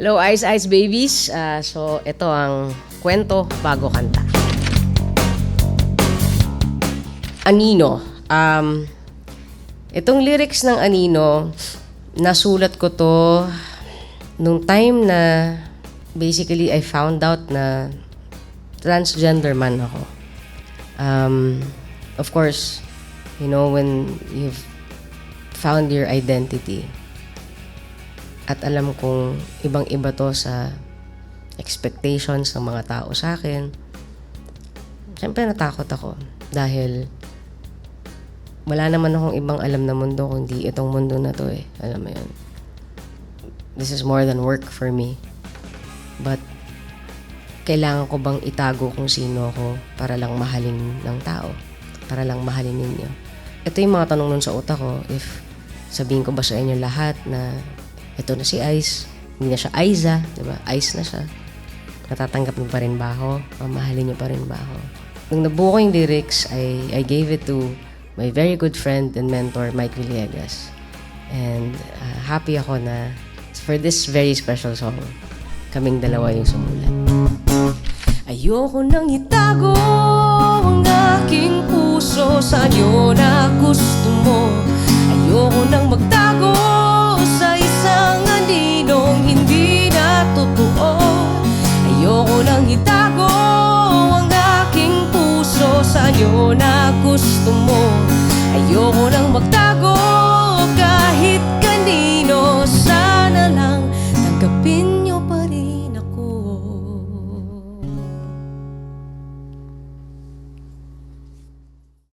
Hello, Ice Ice Babies. Ah, so, ito ang kwento bago kanta. Anino. Um, itong lyrics ng Anino, nasulat ko to nung time na basically I found out na transgender man ako. Um, of course, you know, when you've found your identity, at alam kong ibang-iba to sa expectations ng mga tao sa akin. Siyempre natakot ako dahil wala naman akong ibang alam na mundo kundi itong mundo na to eh. Alam mo yun. This is more than work for me. But kailangan ko bang itago kung sino ako para lang mahalin ng tao? Para lang mahalin ninyo? Ito yung mga tanong nun sa utak ko. If sabihin ko ba sa inyo lahat na ito na si Ice, hindi na siya Aiza, di ba? Ice na siya. Natatanggap niyo pa rin ba ako? Mamahalin niyo pa rin ba ako? Nung nabuo ko yung lyrics, I, I gave it to my very good friend and mentor, Mike Villegas. And uh, happy ako na for this very special song, kaming dalawa yung sumulat. Ayoko nang itago sa'yo na gusto mo. Ayoko nang magtago.